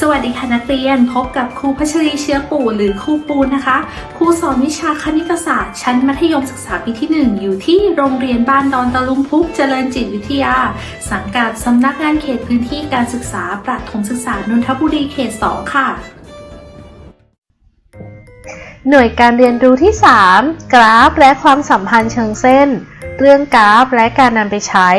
สวัสดีค่ะนักเรียนพบกับครูพัชรีเชื้อปู่หรือครูปูนนะคะ ครูสอนวิชาคณิตศาสตร์ ชั้นมัธยมศึกษาปีที่ 1 อยู่ที่โรงเรียนบ้านดอนตะลุมพุกเจริญจิตวิทยา สังกัดสำนักงานเขตพื้นที่การศึกษาประถมศึกษานนทบุรีเขต 2 ค่ะ หน่วยการเรียนรู้ที่ 3 กราฟและความสัมพันธ์เชิงเส้น เรื่องกราฟและการนำไปใช้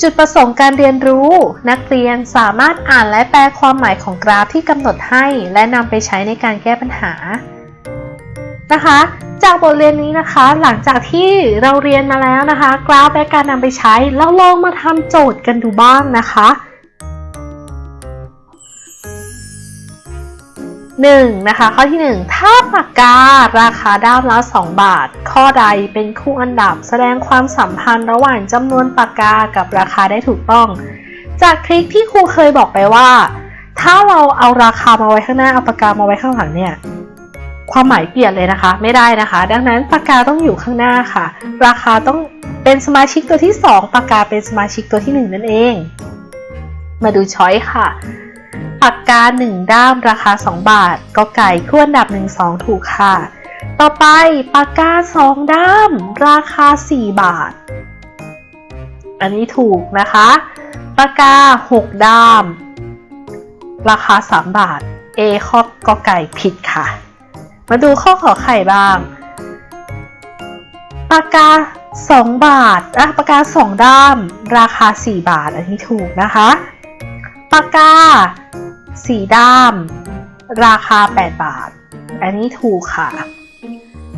จุดประสงค์การเรียนรู้ นักเรียนสามารถอ่านและแปลความหมายของกราฟที่กำหนดให้ และนำไปใช้ในการแก้ปัญหานะคะ จากบทเรียนนี้นะคะ หลังจากที่เราเรียนมาแล้วนะคะ กราฟและการนำไปใช้เราลองมาทำโจทย์กันดูบ้างนะคะ 1. นะคะ ข้อที่ 1 ถ้าปากการาคาด้ามละ 2 บาท ข้อใดเป็นคู่อันดับแสดงความสัมพันธ์ระหว่างจำนวนปากกากับราคาได้ถูกต้อง จากทริคที่ครูเคยบอกไปว่า ถ้าเราเอาราคามาไว้ข้างหน้าเอาปากกามาไว้ข้างหลังเนี่ยความหมายเปลี่ยนเลยนะคะ ไม่ได้นะคะ ดังนั้นปากกาต้องอยู่ข้างหน้าค่ะ ราคาต้องเป็นสมาชิกตัวที่ 2 ปากกาเป็นสมาชิกตัวที่ 1 นั่นเอง มาดูช้อยค่ะ ปากกา 1 ด้ามราคา 2 บาทกอไก่คู่อันดับ 1 2 ถูกค่ะ ต่อไปปากกา 2 ด้าม ราคา 4 บาท อันนี้ถูกนะคะ ปากกา 6 ด้าม ราคา 3 บาท A ข้อกอไก่ผิดค่ะ มาดูข้อขอไข่บ้าง ปากกา 2 บาทอะปากกา 2 ด้าม ราคา 4 บาท อันนี้ถูกนะคะ ปากกา สีด้าม ราคา 8 บาท อันนี้ถูกค่ะ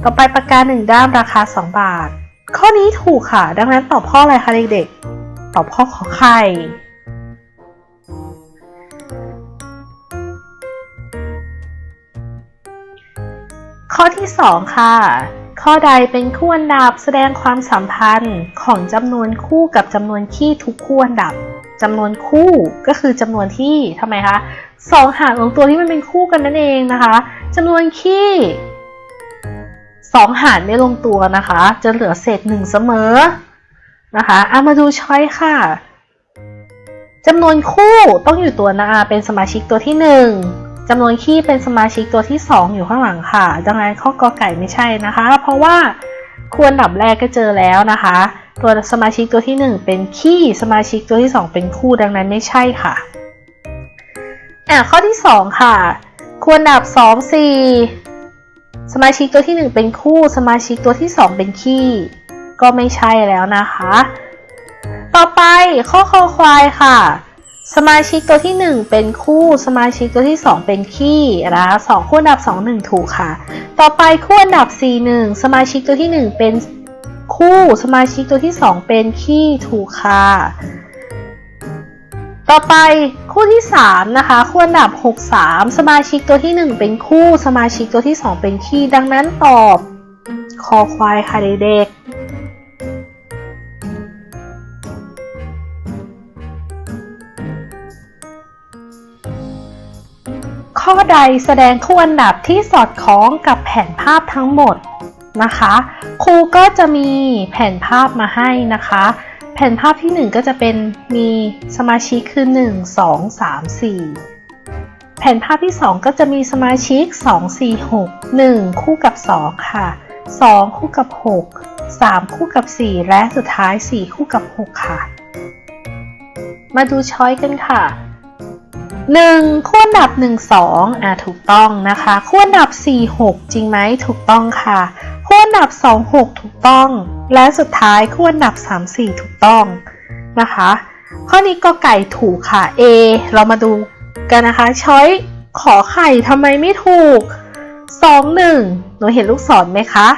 ต่อไปปากกา1ด้ามราคา 2 บาท ข้อนี้ถูกค่ะ ดังนั้นตอบข้ออะไรคะเด็กๆ ตอบข้อขอไข่ข้อที่ 2 ค่ะ ข้อใดเป็นคู่อันดับแสดงความสัมพันธ์ของจำนวนคู่กับจำนวนคี่ทุกคู่อันดับ จำนวนคู่ก็คือจำนวนที่ทำไมคะสองหารของตัวที่มันเป็นคู่กันนั่นเองนะคะจำนวนคี่สองหารไม่ลงตัวนะคะ จะเหลือเศษหนึ่งเสมอนะคะเอามาดูช้อยค่ะจำนวนคู่ต้องอยู่ตัวนาเป็นสมาชิกตัวที่หนึ่งจำนวนคี่เป็นสมาชิกตัวที่สองอยู่ข้างหลังค่ะ ดังนั้นข้อกอไก่ไม่ใช่นะคะ เพราะว่าควรดับแรกก็เจอแล้วนะคะ ตัวสมาชิกตัวที่ 1 เป็นขี้สมาชิกตัวที่ 2 เป็นคู่ดังนั้นไม่ใช่ค่ะอะข้อที่ 2 ค่ะ ควรดับ2 4 สมาชิกตัวที่ 1 เป็นคู่ สมาชิกตัวที่ 2 เป็นขี้ ก็ไม่ใช่แล้วนะคะ ต่อไปข้อคอควายค่ะ สมาชิกตัวที่ 1 เป็นคู่ สมาชิกตัวที่ 2 เป็นขี้นะสองคู่อันดับ 2 1 ถูกค่ะ ต่อไปคู่อันดับ 4 1 สมาชิกตัวที่ 1 เป็น คู่สมาชิกตัวที่ 2 เป็นขี้ถูกค่ะต่อไปคู่ที่ 3 นะคะ คู่อันดับ 6 3 สมาชิกตัวที่ 1 เป็นคู่สมาชิกตัวที่ 2 เป็นขี้ดังนั้นตอบคอควายค่ะเด็กข้อใดแสดงคู่อันดับที่สอดคล้องกับแผนภาพทั้งหมด นะคะ ครูก็จะมีแผ่นภาพมาให้นะคะ แผ่นภาพที่ 1 ก็จะเป็นมีสมาชิกคือ 1 2 3 4 แผ่นภาพที่ 2 ก็จะมีสมาชิก 2 4 6 1 คู่กับ 2 ค่ะ 2 คู่กับ 6 3 คู่กับ 4 และสุดท้าย 4 คู่กับ 6 ค่ะ มาดูช้อยกันค่ะ 1 คู่อันดับ 1 2 อ่าถูกต้องนะคะ คู่อันดับ 4 6 จริงไหมถูกต้องค่ะ คู่อันดับ 2 6 ถูกต้อง และสุดท้ายคู่อันดับ 3 4 ถูกต้องนะคะ ข้อนี้ก็ไก่ถูกค่ะ A เรามาดูกันนะคะช้อยขอไข่ทำไมไม่ถูก 2 1 หนูเห็นลูกศรไหมคะ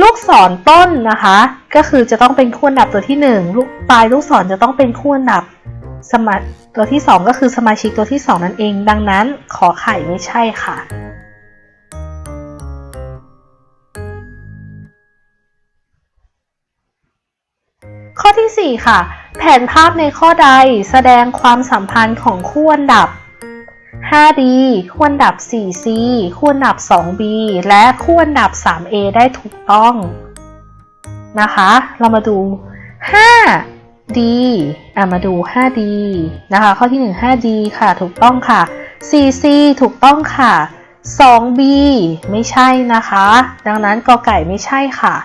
ลูกศรต้นนะคะ ก็คือจะต้องเป็นคู่อันดับตัวที่ 1 ลูกปลายลูกศรจะต้องเป็นคู่อันดับสมาตัวที่ 2 ก็คือสมาชิกตัวที่ 2 นั่นเอง ดังนั้นขอไข่ไม่ใช่ค่ะ ข้อที่ 4 ค่ะ แผนภาพในข้อใดแสดงความสัมพันธ์ของคู่อันดับ 5D คู่อันดับ 4C คู่อันดับ 2B และคู่อันดับ 3A ได้ถูกต้องนะคะ เรามาดู 5D อะมาดู 5D นะคะ ข้อที่ 1 5D ค่ะ ถูกต้องค่ะ 4C ถูกต้องค่ะ 2B ไม่ใช่นะคะ ดังนั้นกอไก่ไม่ใช่ค่ะ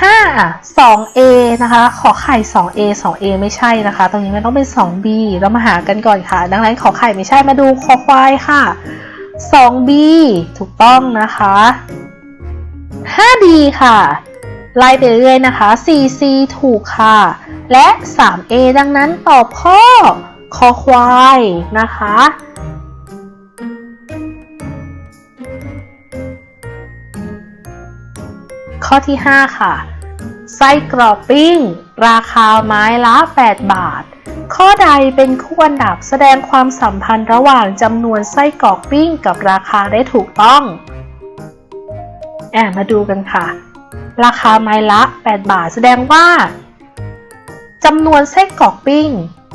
5 2A นะคะ ขอไข่ 2A 2A ไม่ใช่นะคะ ตรงนี้มันต้องเป็น 2B เรามาหากันก่อนค่ะ ดังนั้นขอไข่ไม่ใช่มาดูคอควายค่ะ 2B ถูกต้องนะคะ 5D ค่ะไล่ไปเรื่อยนะคะ 4C ถูกค่ะ และ 3A ดังนั้นตอบข้อคอควายนะคะ ข้อที่ 5 ค่ะ ไส้กรอกปิ้ง ราคาไม้ละ 8 บาท ข้อใดเป็นคู่อันดับแสดงความสัมพันธ์ระหว่างจำนวนไส้กรอกปิ้งกับราคาได้ถูกต้องแอบมาดูกันค่ะ ราคาไม้ละ 8 บาทแสดงว่าจำนวนไส้กรอกปิ้ง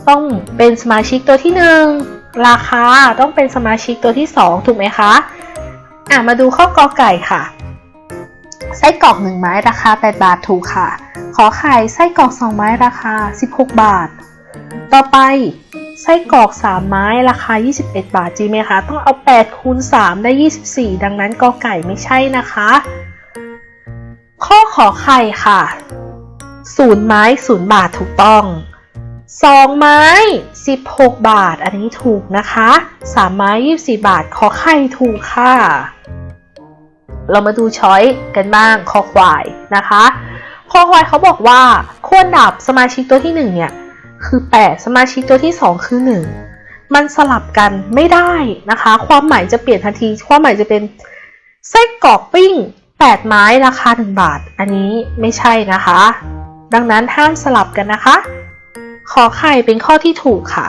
ต้องเป็นสมาชิกตัวที่ 1 ราคาต้องเป็นสมาชิกตัวที่ 2 ถูกไหมคะอะมาดูข้อกอไก่ค่ะ ไส้กรอก 1 ไม้ราคา 8 บาทถูกค่ะ ขอไข่ไส้กรอก 2 ไม้ราคา 16 บาท ต่อไปไส้กรอก 3 ไม้ราคา 21 บาทจริงไหมคะ ต้องเอา 8 คูณ 3 ได้ 24 ดังนั้นกอไก่ไม่ใช่นะคะ ข้อขอไข่ค่ะ0ไม้ 0 บาทถูกต้อง2 ไม้ 16 บาท อันนี้ถูกนะคะ 3 ไม้ 24 บาท ขอไข่ถูกค่ะ เรามาดูช้อยกันบ้างคอควายนะคะคอควายเขาบอกว่าควรดับสมาชิกตัวที่ 1 เนี่ย คือ 8 สมาชิกตัวที่ 2 คือ 1 มันสลับกันไม่ได้นะคะ ความหมายจะเปลี่ยนทันที ความหมายจะเป็นไส้กรอกปิ้ง 8 ไม้ราคา 1 บาท อันนี้ไม่ใช่นะคะ ดังนั้นห้ามสลับกันนะคะ ขอไข่เป็นข้อที่ถูกค่ะ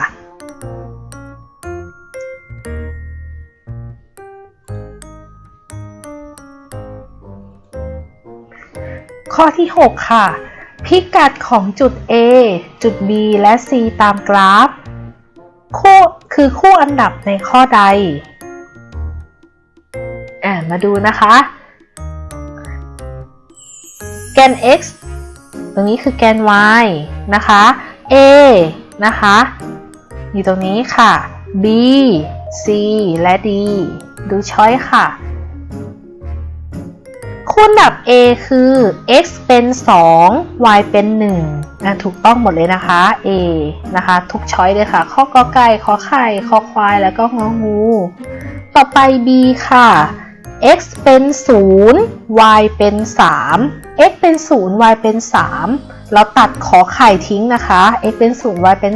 ข้อที่ 6 ค่ะ พิกัดของจุด A จุด B และ C ตามกราฟ คู่คือคู่อันดับในข้อใดอ่ามาดูนะคะ แกน x ตรงนี้คือแกน y นะคะ a นะคะ อยู่ตรงนี้ค่ะ b c และ d ดูช้อยค่ะ คู่นดับ A คือ x เป็น 2 y เป็น1นะถูกต้องหมดเลยนะคะ A นะคะ ทุกช้อยเลยค่ะ ข้อกอไก่ขอไข่คอควายแล้วก็งองู ต่อไป B ค่ะ x เป็น 0 y เป็น 3 x เป็น 0 y เป็น 3 เราตัดขอไข่ทิ้งนะคะ x เป็น 0 y เป็น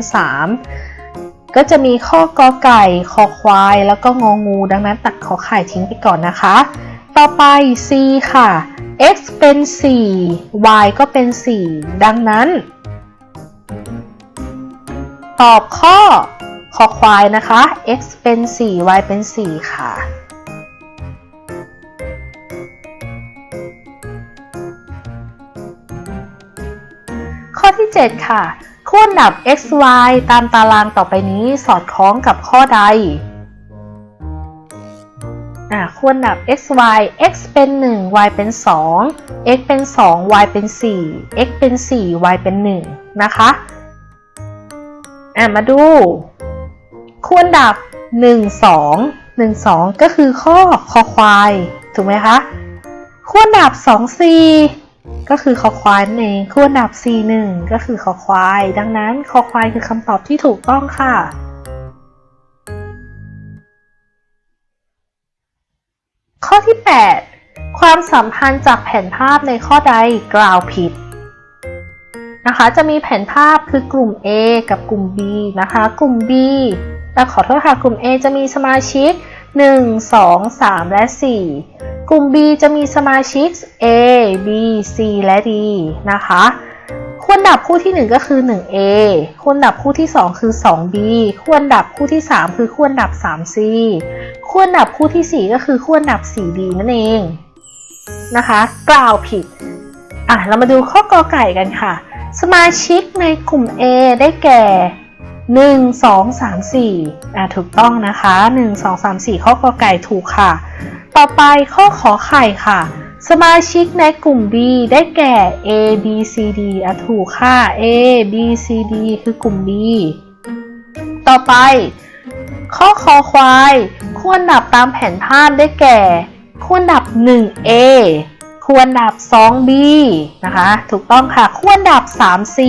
3 ก็จะมีข้อกอไก่ คอควาย แล้วก็งองู ดังนั้นตัดขอไข่ทิ้งไปก่อนนะคะ ต่อไป c ค่ะ x เป็น 4 y ก็เป็น 4 ดังนั้น ตอบข้อคอควายนะคะ x เป็น 4 y เป็น 4 ค่ะ ข้อที่ 7 ค่ะคู่อันดับ x y ตามตารางต่อไปนี้สอดคล้องกับข้อใด คู่อันดับ x y x เป็น 1 y เป็น 2 x เป็น 2 y เป็น 4 x เป็น 4 y เป็น 1 นะคะอ่ามาดูคู่อันดับ 1 2 1 2 ก็คือข้อคอควาย ถูกไหมคะคู่อันดับ 2 4 ก็คือคอควายนั่นเองคู่อันดับ 4 1 ก็คือคอควาย ดังนั้นคอควายคือคำตอบที่ถูกต้องค่ะ ที่ 8 ความสัมพันธ์จากแผนภาพในข้อใดกล่าวผิดนะคะ จะมีแผนภาพคือกลุ่ม A กับกลุ่ม B นะคะ กลุ่ม B แต่ขอโทษค่ะ กลุ่ม A จะมีสมาชิก 1 2 3 และ 4 กลุ่ม B จะมีสมาชิก A B C และ D นะคะ คู่อันดับคู่ที่ 1 ก็คือ 1A คู่อันดับคู่ที่ 2 คือ 2B คู่อันดับคู่ที่ 3 คือคู่อันดับ 3C คู่อันดับคู่ที่ 4 ก็คือคู่อันดับ 4D นั่นเองนะคะ กล่าวผิดอะเรามาดูข้อกอไก่กันค่ะ สมาชิกในกลุ่ม A ได้แก่ 1 2 3 4อะถูกต้องนะคะ 1 2 3 4 ข้อกอไก่ถูกค่ะ ต่อไปข้อขอไข่ค่ะ สมาชิกในกลุ่ม B ได้แก่ A B C D อะถูกค่ะ A B C D คือกลุ่ม B ต่อไป ข้อคอควายคู่อันดับตามแผนภาพได้แก่คู่อันดับ 1A คู่อันดับ 2B นะคะ ถูกต้องค่ะคู่อันดับ 3C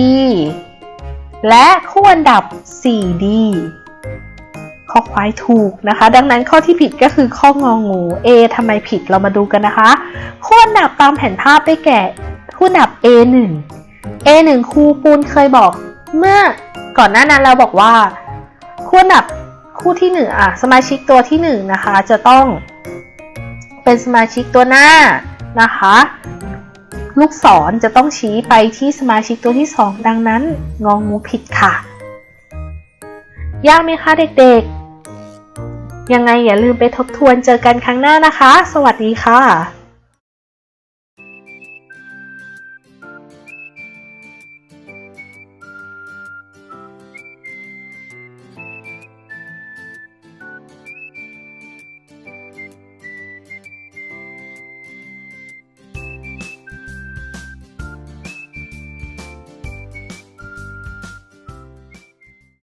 และคู่อันดับ 4D ข้อควายถูกนะคะ ดังนั้นข้อที่ผิดก็คือข้ององู A ทำไมผิดเรามาดูกันนะคะคู่อันดับตามแผนภาพได้แก่คู่อันดับ A1 A1 ครูปูนเคยบอก เมื่อก่อนหน้านั้นเราบอกว่าคู่อันดับคู่ที่หนึ่งอะสมาชิกตัวที่หนึ่งนะคะจะต้อง เป็นสมาชิกตัวหน้านะคะลูกศรจะต้องชี้ไปที่สมาชิกตัวที่สองดังนั้น งองงูผิดค่ะ ยากไหมคะเด็กๆ ยังไงอย่าลืมไปทบทวนเจอกันครั้งหน้านะคะ สวัสดีค่ะ